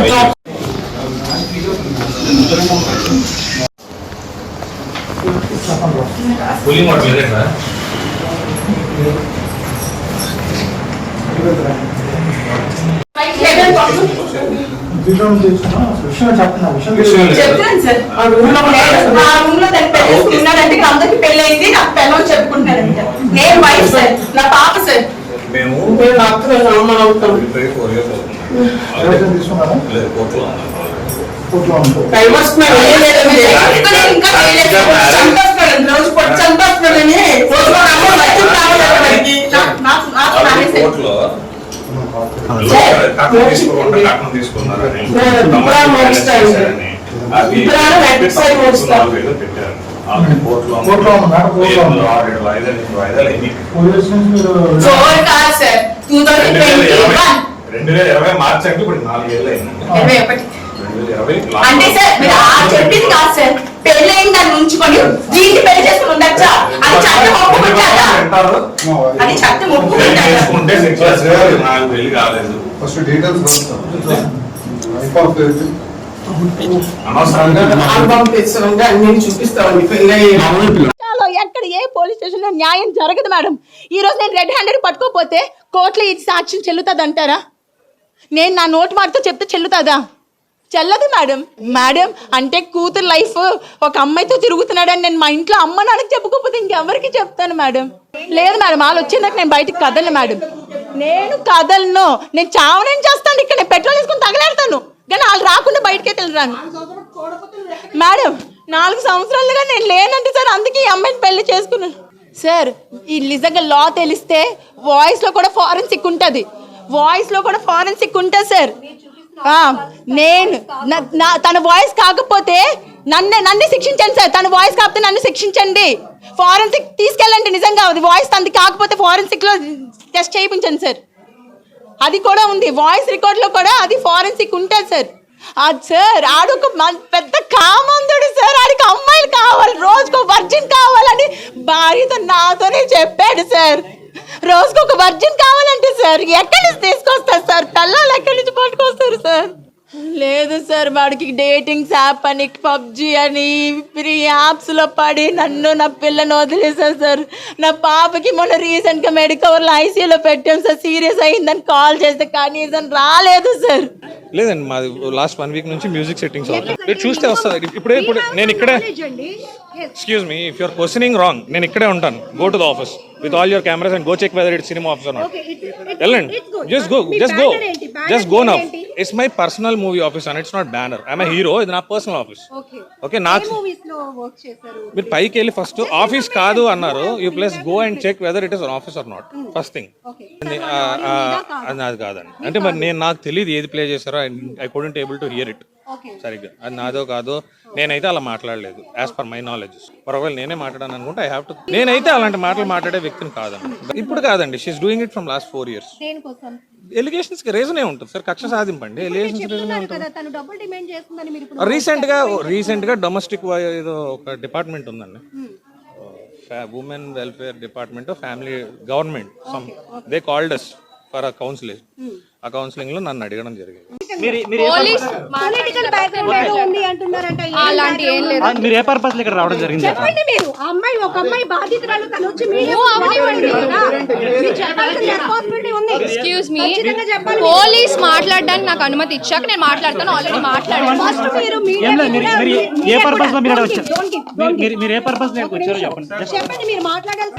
దొంగ. Cooling water sir ఆ రూమ్లో ఇక్కడ అందరికి పెళ్ళి అయింది నాకు నేను వైఫ్ సార్ నా పాప సార్ మేము మేము నా అత్తగారు అమ్మ అవుతాం ఇప్పటికే ఫోర్ ఇయర్స్ అవుతుంది ఎవరైనా తీసుకున్నారా లేదు కోర్టులో ఉన్నాం కోర్టులో ఉంటారు డైవర్స్ మేము వేయలేదు, మేము చేసుకుని ఇంకా వేయలేదు. చంపేస్తున్నాడు, రోజు పొడి చంపేస్తున్నాడని. రోజు మా అమ్మ బయటకు రావాలి బయటికి. నాకు- నాకు- నాకు ఆల్రెడీ మానేశాడు. కోర్టులో సార్, కట్నం తీసుకోకుండా కట్నం తీసుకున్నారని కోర్టులో కోర్టులో రెండు వేల ఇరవై 2021. రెండు వేల ఇరవై మార్చి అంటే ఇప్పుడు నాలుగు ఏళ్ళు అయింది. ఇరవై ఒకటి. రెండు వేల ఇరవై అంటే సార్ మీరు ఆ చెప్పింది కాదు సార్. పెళ్ళైన దాన్ని ఉంచుకొని దీన్ని పెళ్ళి చేసుకుని ఉండొచ్చా? అది చట్టం ఒప్పుకుంటారా? అది చట్టం ఒప్పుకుంటారా? చేసుకుంటే సెక్షన్ నాలుగు వేలు కాలేదు. ఫస్ట్ డీటెయిల్స్ అనవసరంగా పంపిస్తుంటే అన్ని చూపిస్తామండి పెళ్ళి లో ఎక్కడ ఏ పోలీస్ స్టేషన్లో న్యాయం జరగదు మేడం. ఈ రోజు నేను రెడ్ హ్యాండెడ్ పట్టుకోపోతే కోర్టులో ఇది సాక్ష్యం చెల్లుతుంది అంటారా నేను నా నోటి మాటతో చెప్తే చెల్లుతుందా? చెల్లదు మేడం. మేడం అంటే కూతురు లైఫ్ ఒక అమ్మాయితో తిరుగుతున్నాడని నేను మా ఇంట్లో అమ్మ నాన్నకి చెప్పుకోకపోతే ఇంకెవరికి చెప్తాను మేడం? లేదు మేడం వాళ్ళు వచ్చిందాక నేను బయటికి కదలను మేడం. నేను కదలను. నేను చావనేం చేస్తాను? ఇక్కడ నేను పెట్రోల్ తీసుకుని తగలేడతాను. కానీ వాళ్ళు రాకుండా బయటకే వెళ్ళరాను మేడం నాలుగు సంవత్సరాలుగా నేను లేనంటే సార్. అందుకే ఈ అమ్మాయిని పెళ్ళి చేసుకున్నాను. సార్ ఈ నిజంగా లా తెలిస్తే వాయిస్లో కూడా ఫారెన్సిక్ ఉంటుంది. వాయిస్లో కూడా ఫారెన్సిక్ ఉంటుంది సార్. నేను నా- తన వాయిస్ కాకపోతే నన్ను నన్ను శిక్షించండి సార్. తన వాయిస్ కాకపోతే నన్ను శిక్షించండి. ఫారెన్సిక్ తీసుకెళ్ళండి నిజంగా. అది వాయిస్ తనది కాకపోతే ఫారెన్సిక్లో టెస్ట్ చేయించండి సార్. అది కూడా ఉంది. వాయిస్ రికార్డ్లో కూడా అది ఫారెన్సిక్ ఉంటుంది సార్. అది సార్ ఆడొక మ- పెద్ద కామందుడు సార్. ఆడికి అమ్మాయిలు కావాలి రోజుకు వర్జిన్ కావాలని భార్యతో నాతోనే చెప్పాడు సార్. రోజుకు ఒక వర్జిన్ కావాలంటే సార్ ఎక్కడి నుంచి తీసుకొస్తారు సార్? పిల్లలు ఎక్కడి నుంచి పట్టుకొస్తారు సార్? లేదు సార్ వాడికి డేటింగ్స్ యాప్ అని పబ్జి అని ఫ్రీ యాప్స్లో పడి నన్ను నా పిల్లని వదిలేసారు సార్. నా పాపకి మొన్న రీసెంట్గా మెడికవర్లో ఐసీయూలో పెట్టాం సార్. సీరియస్ అయిందని కాల్ చేస్తే కనీసం రాలేదు సార్. లేదండి మాది లాస్ట్ వన్ వీక్ నుంచి మ్యూజిక్ సెట్టింగ్స్ చూస్తే వస్తుంది. ఇప్పుడే ఇప్పుడు నేను ఇక్కడే excuse me if your questioning wrong నేను ఇక్కడే ఉంటాను. Go to the office with all your cameras and go check whether it cinema office not వెళ్ళండి just go just go just go now it's my personal movie office and it's not banner I'm hero ఇది నా personal office okay నాకు మీరు పైకి వెళ్ళి first office కాదు అన్నారు. You please go and check whether it is office or not first thing అది కాదండి. అంటే మరి నేను నాకు తెలియదు ఏది ప్లే చేశారో. I couldn't able to hear it సరిగ్గా. అది నాదో కాదో నేనైతే అలా మాట్లాడలేదు యాజ్ పర్ మై నాలెడ్జ్ ఒకవేళ నేనే మాట్లాడాను అనుకుంటే ఐ హ్యావ్ టు నేనైతే అలాంటి మాటలు మాట్లాడే వ్యక్తిని కాదండి ఇప్పుడు కాదండి she is doing it from last four years ఎలిగేషన్స్కి రీజనే ఉంటుంది సార్ కక్ష సాధింపండి. ఎలిగేషన్స్ రీజనే ఉంటుంది? రీసెంట్గా రీసెంట్గా డొమెస్టిక్ ఏదో ఒక డిపార్ట్మెంట్ ఉందండి. Women welfare department family government some they called us for a counselling. ఆ కౌన్సిలింగ్లో నన్ను అడగడం జరిగింది. పొలిటికల్ బ్యాక్గ్రౌండ్ ఏదో ఉంది అంటున్నారంట అలాంటి ఏం లేదు. ఆ, మీరు ఏ పర్పస్ ఇక్కడ రావడం జరిగింది? చెప్పండి మీరు. ఆ అమ్మాయి ఒక అమ్మాయి బాధితురాలు తను వచ్చి మీడియా అవనివ్వండి మీరు చెప్పాల్సిన రెస్పాన్సిబిలిటీ ఉంది. ఎక్స్క్యూజ్ మీ ఖచ్చితంగా చెప్పాలి. పోలీస్ మాట్లాడడానికి నాకు అనుమతి ఇచ్చాక నేను మాట్లాడతాను ఆల్రెడీ మాట్లాడాను. ఫస్ట్ మీరు ఏం మీరు పర్పస్లో మీరు వచ్చారు మీరు- ఏ పర్పస్లో వచ్చారో చెప్పండి. చెప్పండి మీరు మాట్లాడాల్సి